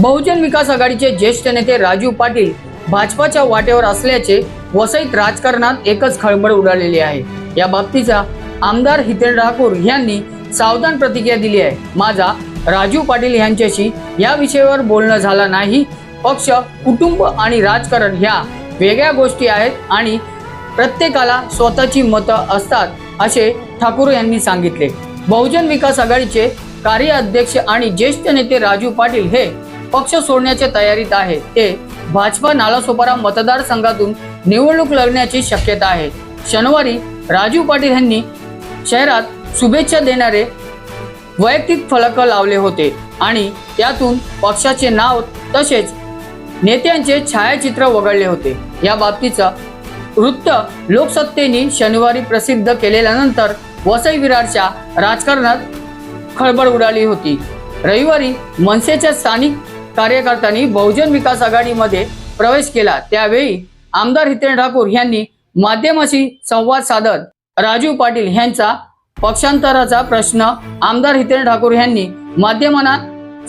बहुजन विकास आघाडीचे ज्येष्ठ नेते राजू पाटील भाजपाच्या वाटेवर असल्याचे वसईत राजकारणात एकच खळबळ उडालेली आहे. या बाबतीचा आमदार हितेन ठाकूर यांनी सावधान प्रतिक्रिया दिली आहे. माझा राजू पाटील यांच्याशी या विषयावर बोलणं झालं नाही. पक्ष कुटुंब आणि राजकारण ह्या वेगळ्या गोष्टी आहेत आणि प्रत्येकाला स्वतःची मतं असतात असे ठाकूर यांनी सांगितले. बहुजन विकास आघाडीचे कार्याध्यक्ष आणि ज्येष्ठ नेते राजू पाटील हे पक्ष सोडण्याच्या तयारीत आहे. ते भाजपा नालासोपारा मतदारसंघातून निवडणूक लढण्याची शक्यता आहे. शनिवारी राजू पाटील यांनी शहरात शुभेच्छा देणारे वैयक्तिक फलक लावले होते आणि त्यातून पक्षाचे नाव तसेच नेत्यांचे छायाचित्र वगळले होते. या बाबतीचं वृत्त लोकसत्तेने शनिवारी प्रसिद्ध केलेल्यानंतर वसई विरारच्या राजकारणात खळबळ उडाली होती. रविवारी मनसेच्या स्थानिक कार्यकर्त्यांनी बहुजन विकास आघाडीमध्ये प्रवेश केला. त्यावेळी आमदार हितेन ठाकूर यांनी माध्यमाशी संवाद साधत राजू पाटील यांचा पक्षांतराचा प्रश्न आमदार हितेन ठाकूर यांनी माध्यमांना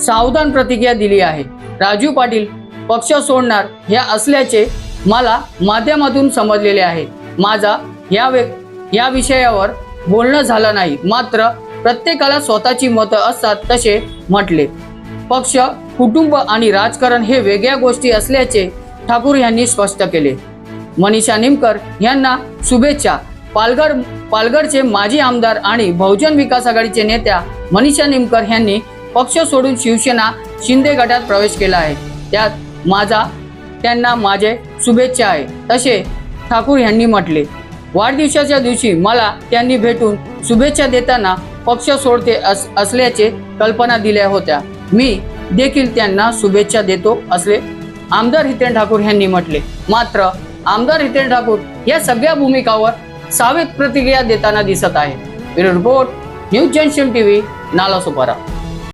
सावधान प्रतिक्रिया दिली आहे. राजू पाटील पक्ष सोडणार ह्या असल्याचे मला माध्यमातून समजलेले आहे. माझा या वे या विषयावर बोलणं झालं नाही. मात्र प्रत्येकाला स्वतःची मतं असतात तसे म्हटले. पक्ष कुटुंब आणि राजकारण हे वेगळ्या गोष्टी असल्याचे ठाकूर यांनी स्पष्ट केले. मनीषा निमकर यांना शुभेच्छा. पालघर पालघरचे माजी आमदार आणि बहुजन विकास आघाडीचे नेत्या मनीषा निमकर यांनी पक्ष सोडून शिवसेना शिंदे गटात प्रवेश केला आहे. त्यात माझा त्यांना माझे शुभेच्छा आहे तसे ठाकूर यांनी म्हटले. वाढदिवसाच्या दिवशी मला त्यांनी भेटून शुभेच्छा देताना पक्ष सोडते अस असल्याचे कल्पना दिल्या होत्या. मी देखील त्यांना शुभेच्छा देतो असले आमदार हितेन ठाकूर यांनी म्हटले. मात्र आमदार हितेन ठाकूर या सगळ्या भूमिकावर सावेत प्रतिक्रिया देताना दिसत आहे. Report news junction TV Nalasopara.